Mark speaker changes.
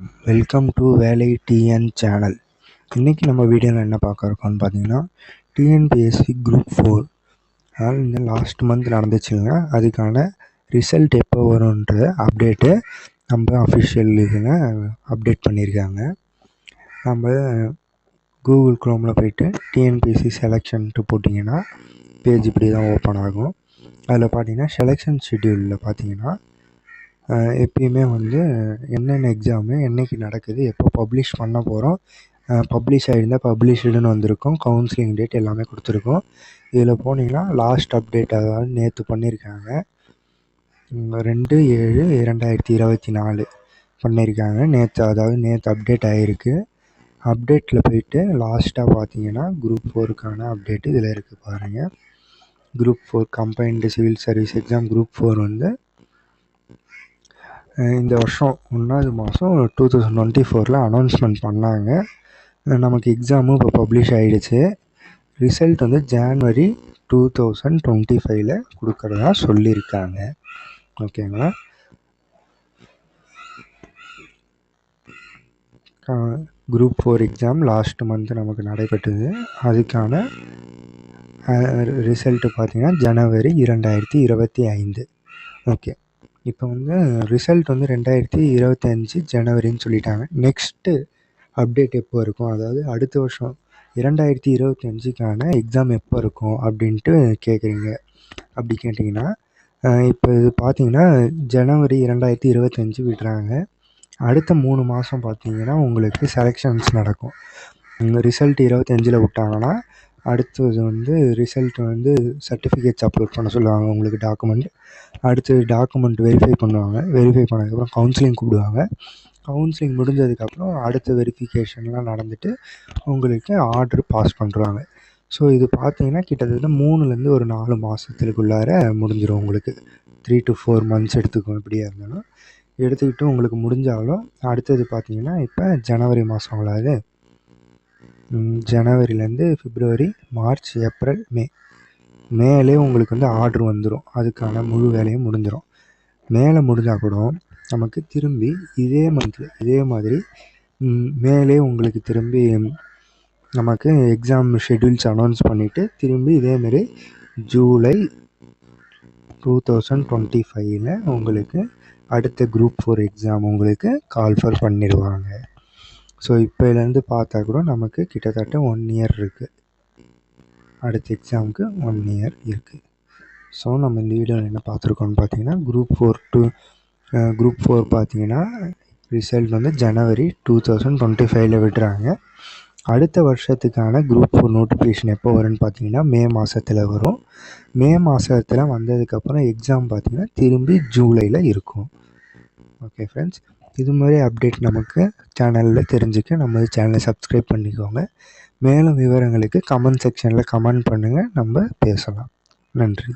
Speaker 1: Welcome to Velai TN channel இன்றைக்கி நம்ம வீடியோவில் என்ன பார்க்க இருக்கோம்னு பார்த்தீங்கன்னா டிஎன்பிஎஸ்சி குரூப் ஃபோர் அதனால் இந்த லாஸ்ட் மந்த் நடந்துச்சுங்க அதுக்கான ரிசல்ட் எப்போ வரும்ன்ற அப்டேட்டு நம்ம அஃபிஷியல் இதில் அப்டேட் பண்ணியிருக்காங்க. நம்ம கூகுள் க்ரோமில் போயிட்டு டிஎன்பிஎஸ்சி செலெக்ஷன்ட்டு போட்டிங்கன்னா பேஜ் இப்படி தான் ஓப்பன் ஆகும். அதில் பார்த்தீங்கன்னா செலெக்ஷன் ஷெட்யூலில் பார்த்தீங்கன்னா எப்பயுமே வந்து என்னென்ன எக்ஸாமு என்னைக்கு நடக்குது எப்போ பப்ளிஷ் பண்ண போகிறோம் பப்ளிஷ் ஆகிருந்தால் பப்ளிஷ்டுன்னு வந்திருக்கும் கவுன்சிலிங் டேட் எல்லாமே கொடுத்துருக்கோம். இதில் போனீங்கன்னா லாஸ்ட் அப்டேட் அதாவது நேற்று பண்ணியிருக்காங்க ரெண்டு ஏழு இரண்டாயிரத்தி இருபத்தி நாலு பண்ணியிருக்காங்க நேற்று அதாவது நேற்று அப்டேட் ஆகிருக்கு அப்டேட்டில் போயிட்டு லாஸ்ட்டாக பார்த்தீங்கன்னா குரூப் ஃபோருக்கான அப்டேட் இதில் இருக்குது பாருங்கள் group four combined civil service exam group four வந்து இந்த வருஷம் ஒன்றாவது மாதம் டூ தௌசண்ட் டுவெண்ட்டி ஃபோரில் அனௌன்ஸ்மெண்ட் பண்ணாங்க. நமக்கு எக்ஸாமும் இப்போ பப்ளிஷ் ஆகிடுச்சு ரிசல்ட் வந்து ஜான்வரி டூ தௌசண்ட் டுவெண்ட்டி ஃபைவ்ல கொடுக்குறதா சொல்லியிருக்காங்க. ஓகேங்களா group four exam last month நமக்கு நடைபெற்றது. அதுக்கான ரிசல்ட்டு பார்த்தீங்கன்னா ஜனவரி இரண்டாயிரத்தி இருபத்தி ஐந்து. ஓகே இப்போ வந்து ரிசல்ட் வந்து ரெண்டாயிரத்தி இருபத்தஞ்சி ஜனவரின்னு சொல்லிட்டாங்க. நெக்ஸ்ட்டு அப்டேட் எப்போ இருக்கும்? அதாவது அடுத்த வருஷம் இரண்டாயிரத்தி இருபத்தஞ்சிக்கான எக்ஸாம் எப்போ இருக்கும் அப்படின்ட்டு கேட்குறீங்க அப்படி கேட்டிங்கன்னா இப்போ இது பார்த்தீங்கன்னா ஜனவரி இரண்டாயிரத்தி இருபத்தஞ்சி விடுறாங்க அடுத்த மூணு மாதம் பார்த்தீங்கன்னா உங்களுக்கு செலெக்ஷன்ஸ் நடக்கும். ரிசல்ட் இருபத்தஞ்சில் விட்டாங்கன்னா அடுத்தது வந்து ரிசல்ட் வந்து சர்டிஃபிகேட்ஸ் அப்லோட் பண்ண சொல்லுவாங்க உங்களுக்கு டாக்குமெண்ட் அடுத்தது டாக்குமெண்ட் வெரிஃபை பண்ணுவாங்க. வெரிஃபை பண்ணதுக்கப்புறம் கவுன்சிலிங் கூப்பிடுவாங்க. கவுன்சிலிங் முடிஞ்சதுக்கப்புறம் அடுத்த வெரிஃபிகேஷன்லாம் நடந்துட்டு உங்களுக்கு ஆர்டர் பாஸ் பண்ணுறாங்க ஸோ இது பார்த்தீங்கன்னா கிட்டத்தட்ட மூணுலேருந்து ஒரு நாலு மாதத்துக்குள்ளார முடிஞ்சிடும் உங்களுக்கு. த்ரீ டு ஃபோர் மந்த்ஸ் எடுத்துக்கும் எப்படியா இருந்தாலும். எடுத்துக்கிட்டு உங்களுக்கு முடிஞ்சாலும் அடுத்தது பார்த்தீங்கன்னா இப்போ ஜனவரி மாதம் உள்ளது ஜனவரிலேருந்து ஃபிப்ரவரி மார்ச் ஏப்ரல் மே. மேலே உங்களுக்கு வந்து ஆர்டர் வந்துடும் அதுக்கான முழு வேலையும் முடிஞ்சிடும் மேலே முடிஞ்சால் கூட நமக்கு திரும்பி இதே மந்தில் இதே மாதிரி மேலே உங்களுக்கு திரும்பி நமக்கு எக்ஸாம் ஷெட்யூல்ஸ் அனௌன்ஸ் பண்ணிவிட்டு திரும்பி இதேமாரி ஜூலை டூ தௌசண்ட் டுவெண்ட்டி ஃபைவ்ல உங்களுக்கு அடுத்த குரூப் ஃபோர் எக்ஸாம் உங்களுக்கு கால்ஃபர் பண்ணிடுவாங்க. ஸோ இப்போலேருந்து பார்த்தா கூட நமக்கு கிட்டத்தட்ட ஒன் இயர் இருக்குது அடுத்த எக்ஸாமுக்கு ஒன் இயர் இருக்குது ஸோ நம்ம இந்த வீடியோவில் என்ன பார்த்துருக்கோம்னு பார்த்தீங்கன்னா group four two group four பார்த்தீங்கன்னா ரிசல்ட் வந்து ஜனவரி டூ தௌசண்ட் டுவெண்ட்டி ஃபைவ்ல விடுறாங்க அடுத்த வருஷத்துக்கான குரூப் ஃபோர் நோட்டிஃபிகேஷன் எப்போ வரும்னு பார்த்தீங்கன்னா மே மாதத்தில் வரும். மே மாதத்தில் வந்ததுக்கப்புறம் எக்ஸாம் பார்த்தீங்கன்னா திரும்பி ஜூலையில் இருக்கும். ஓகே ஃப்ரெண்ட்ஸ் இது மாதிரி அப்டேட் நமக்கு சேனலில் தெரிஞ்சுக்க நம்ம சேனலை சப்ஸ்கிரைப் பண்ணிக்கோங்க. மேலும் விவரங்களுக்கு கமெண்ட் செக்ஷனில் கமெண்ட் பண்ணுங்கள் நம்ம பேசலாம். நன்றி.